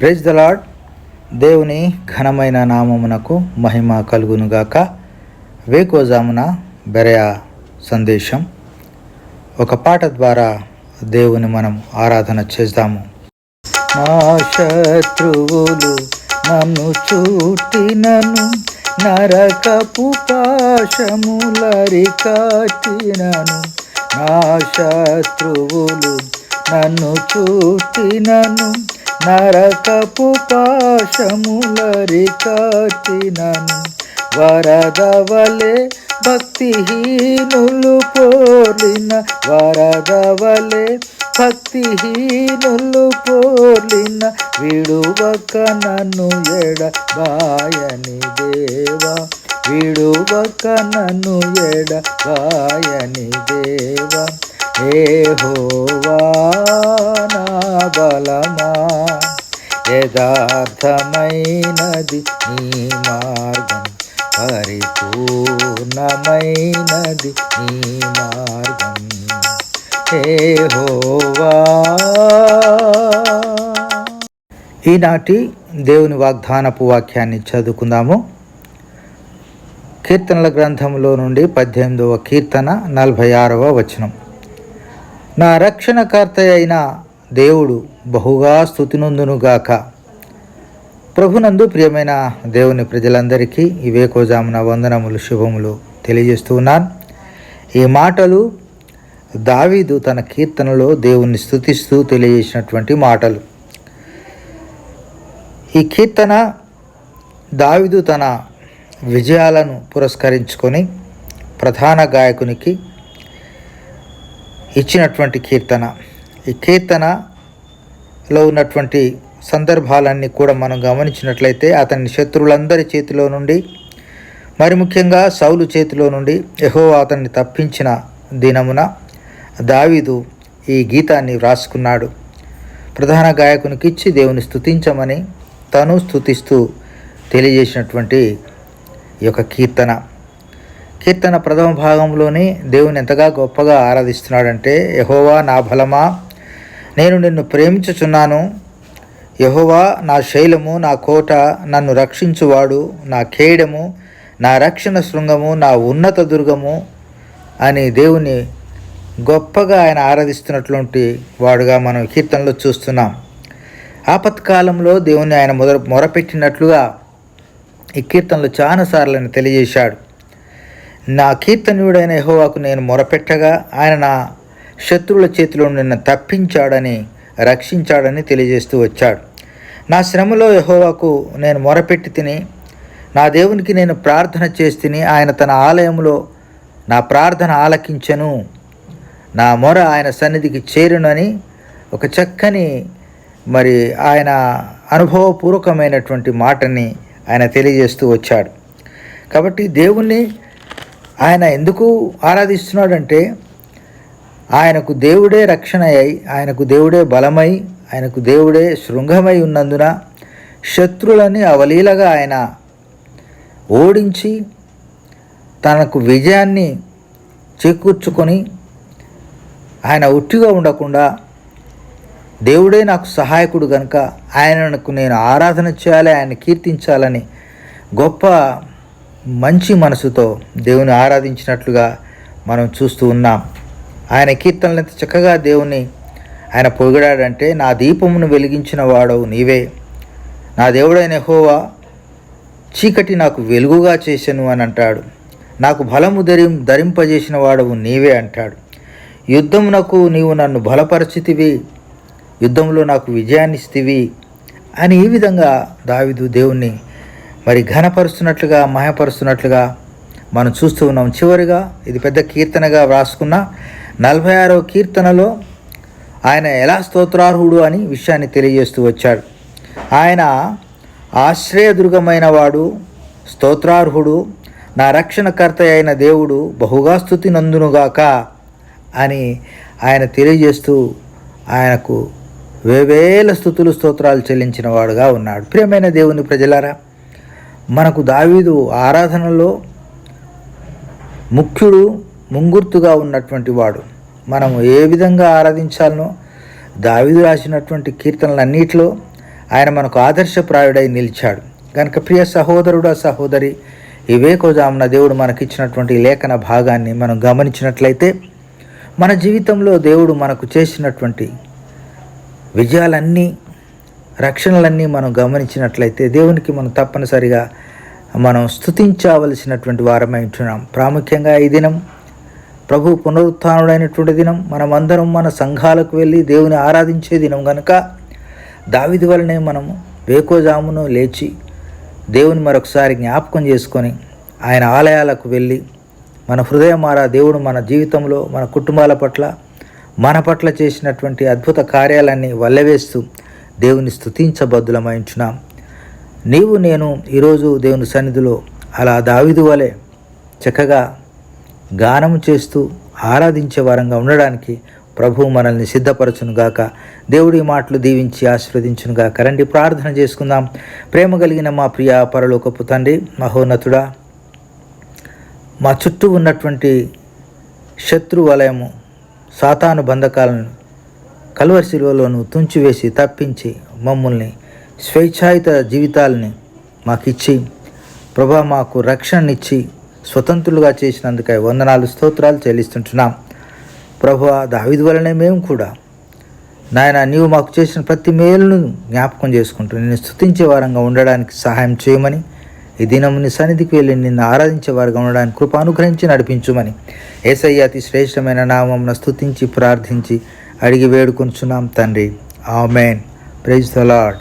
Praise the lord దేవుని ఘనమైన నామమునకు మహిమ కలుగునుగాక. వేకోజామున బెరయా సందేశం. ఒక పాట ద్వారా దేవుని మనం ఆరాధన చేద్దాము. మా శత్రువులు నన్ను చూటినను నరకపు పాశములరికాటినను నా శత్రువులు నన్ను చూటినను నరకపు పాశములరి పాశములరికాటినను వరదవలే భక్తిహీనులు పోలిన వరదవలే భక్తిహీనులు పోలిన విడువక నన్ను ఎడబాయని దేవా విడువక నన్ను ఎడబాయని దేవా. ఏ హోవా నా బలమా. యథార్థమైనది నీ మార్గం. పరిపూర్ణమైనది నీ మార్గం. హోవా. ఈనాటి దేవుని వాగ్దానపు వాక్యాన్ని చదువుకుందాము. కీర్తనల గ్రంథంలో నుండి పద్దెనిమిదవ కీర్తన నలభై ఆరవ వచనం. నా రక్షణకర్త అయిన దేవుడు బహుగా స్థుతినందునుగాక ప్రభునందు ప్రియమైన దేవుని ప్రజలందరికీ ఇవేకోజామున వందనములు శుభములు తెలియజేస్తూ ఉన్నాను. ఈ మాటలు దావీదు తన కీర్తనలో దేవుణ్ణి స్థుతిస్తూ తెలియజేసినటువంటి మాటలు. ఈ కీర్తన దావీదు తన విజయాలను పురస్కరించుకొని ప్రధాన గాయకునికి ఇచ్చినటువంటి కీర్తన. ఈ కీర్తన లో ఉన్నటువంటి సందర్భాలన్నీ కూడా మనం గమనించినట్లయితే అతని శత్రువులందరి చేతిలో నుండి మరి ముఖ్యంగా సౌలు చేతిలో నుండి యహో అతన్ని తప్పించిన దినమున దావీదు ఈ గీతాన్ని వ్రాసుకున్నాడు. ప్రధాన గాయకునికి ఇచ్చి దేవుని స్థుతించమని తను స్తుతిస్తూ తెలియజేసినటువంటి ఈ యొక్క కీర్తన. కీర్తన ప్రథమ భాగంలోనే దేవుని ఎంతగా గొప్పగా ఆరాధిస్తున్నాడంటే యహోవా నా బలమా? నేను నిన్ను ప్రేమించుచున్నాను. యహోవా నా శైలము నా కోట నన్ను రక్షించువాడు నా కేడము నా రక్షణ శృంగము నా ఉన్నత దుర్గము అని దేవుని గొప్పగా ఆయన ఆరాధిస్తున్నటువంటి వాడుగా మనం కీర్తనలో చూస్తున్నాం. ఆపత్కాలంలో దేవుని ఆయన మొదలు మొరపెట్టినట్లుగా ఈ కీర్తనలు చాలాసార్లు ఆయన తెలియజేశాడు. నా కీర్తనీయుడైన యహోవాకు నేను మొరపెట్టగా ఆయన నా శత్రువుల చేతిలో నిన్ను తప్పించాడని రక్షించాడని తెలియజేస్తూ వచ్చాడు. నా శ్రమలో యహోవాకు నేను మొరపెట్టి తిని నా దేవునికి నేను ప్రార్థన చేసి ఆయన తన ఆలయంలో నా ప్రార్థన ఆలకించను. నా మొర ఆయన సన్నిధికి చేరునని ఒక చక్కని మరి ఆయన అనుభవపూర్వకమైనటువంటి మాటని ఆయన తెలియజేస్తూ వచ్చాడు. కాబట్టి దేవుణ్ణి ఆయన ఎందుకు ఆరాధిస్తున్నాడంటే ఆయనకు దేవుడే రక్షణ అయి ఆయనకు దేవుడే బలమై ఆయనకు దేవుడే శృంగమై ఉన్నందున శత్రులని అవలీలగా ఆయన ఓడించి తనకు విజయాన్ని చేకూర్చుకొని ఆయన ఉట్టిగా ఉండకుండా దేవుడే నాకు సహాయకుడు కనుక ఆయనకు నేను ఆరాధన చేయాలి ఆయన కీర్తించాలని గొప్ప మంచి మనసుతో దేవుని ఆరాధించినట్లుగా మనం చూస్తూ ఉన్నాం. ఆయన కీర్తనలు ఎంత చక్కగా దేవుని ఆయన పొగిడాడంటే నా దీపమును వెలిగించిన వాడవు నీవే. నా దేవుడైన హోవా చీకటి నాకు వెలుగుగా చేశాను అని అంటాడు. నాకు బలము ధరి ధరింపజేసిన వాడవు నీవే అంటాడు. యుద్ధమునకు నీవు నన్ను బలపరిచితివి. యుద్ధంలో నాకు విజయాన్ని ఇస్తివి అని ఈ విధంగా దావిదు దేవుణ్ణి మరి ఘనపరుస్తున్నట్లుగా మహపరుస్తున్నట్లుగా మనం చూస్తూ ఉన్నాం. చివరిగా ఇది పెద్ద కీర్తనగా వ్రాసుకున్న నలభై ఆరవ కీర్తనలో ఆయన ఎలా స్తోత్రార్హుడు అని విషయాన్ని తెలియజేస్తూ వచ్చాడు. ఆయన ఆశ్రయదుర్గమైన వాడు స్తోత్రార్హుడు నా రక్షణకర్త అయిన దేవుడు బహుగా స్థుతి నందునుగాక అని ఆయన తెలియజేస్తూ ఆయనకు వేవేల స్థుతులు స్తోత్రాలు చెల్లించిన వాడుగా ఉన్నాడు. ప్రియమైన దేవుని ప్రజలారా మనకు దావీదు ఆరాధనలో ముఖ్యుడు ముంగుర్తుగా ఉన్నటువంటి వాడు. మనము ఏ విధంగా ఆరాధించాలనో దావిదు రాసినటువంటి కీర్తనలన్నిటిలో ఆయన మనకు ఆదర్శప్రాయుడై నిలిచాడు. కనుక ప్రియ సహోదరుడు సహోదరి ఇవే కోజామున దేవుడు మనకిచ్చినటువంటి లేఖన భాగాన్ని మనం గమనించినట్లయితే మన జీవితంలో దేవుడు మనకు చేసినటువంటి విజయాలన్నీ రక్షణలన్నీ మనం గమనించినట్లయితే దేవునికి మనం తప్పనిసరిగా మనం స్థుతించవలసినటువంటి వారమై ఉంటున్నాం. ప్రాముఖ్యంగా ఈ దినం ప్రభు పునరుత్డైనటువంటి దినం మనమందరం మన సంఘాలకు వెళ్ళి దేవుని ఆరాధించే దినం కనుక దావిది వలనే మనము వేకోజామును లేచి దేవుని మరొకసారి జ్ఞాపకం చేసుకొని ఆయన ఆలయాలకు వెళ్ళి మన హృదయమారా దేవుడు మన జీవితంలో మన కుటుంబాల పట్ల మన పట్ల చేసినటువంటి అద్భుత కార్యాలన్నీ వల్లవేస్తూ దేవుని స్థుతించబద్దులమాయించున్నాం. నీవు నేను ఈరోజు దేవుని సన్నిధిలో అలా దావిదు వలె చక్కగా గానము చేస్తూ ఆరాధించే వారంగా ఉండడానికి ప్రభు మనల్ని సిద్ధపరచునుగాక. దేవుడి మాటలు దీవించి ఆశీర్వదించునుగాక. రండి ప్రార్థన చేసుకుందాం. ప్రేమ కలిగిన మా ప్రియ పరలోకపు తండ్రి మహోన్నతుడా మా చుట్టూ ఉన్నటువంటి శత్రు వలయము సాతాను బంధకాలను కలువరి శిలువలోను తుంచివేసి తప్పించి మమ్మల్ని స్వేచ్ఛాయుత జీవితాలని మాకిచ్చి ప్రభా మాకు రక్షణనిచ్చి స్వతంత్రులుగా చేసినందుకై వందనాలు స్తోత్రాలు చెల్లిస్తుంటున్నాం. ప్రభు దావిది వలనే మేము కూడా. నాయన నీవు మాకు చేసిన ప్రతి మేలును జ్ఞాపకం చేసుకుంటూ నేను స్థుతించే వారంగా ఉండడానికి సహాయం చేయమని ఈ దినముని నీ సన్నిధికి వెళ్ళి నిన్ను ఆరాధించే వారుగా ఉండడానికి కృప అనుగ్రహించి నడిపించుమని ఏసయ్య అతి శ్రేష్టమైన నామం స్థుతించి ప్రార్థించి అడిగి వేడుకొంచున్నాం తండ్రి. ఆమెన్. Praise the lord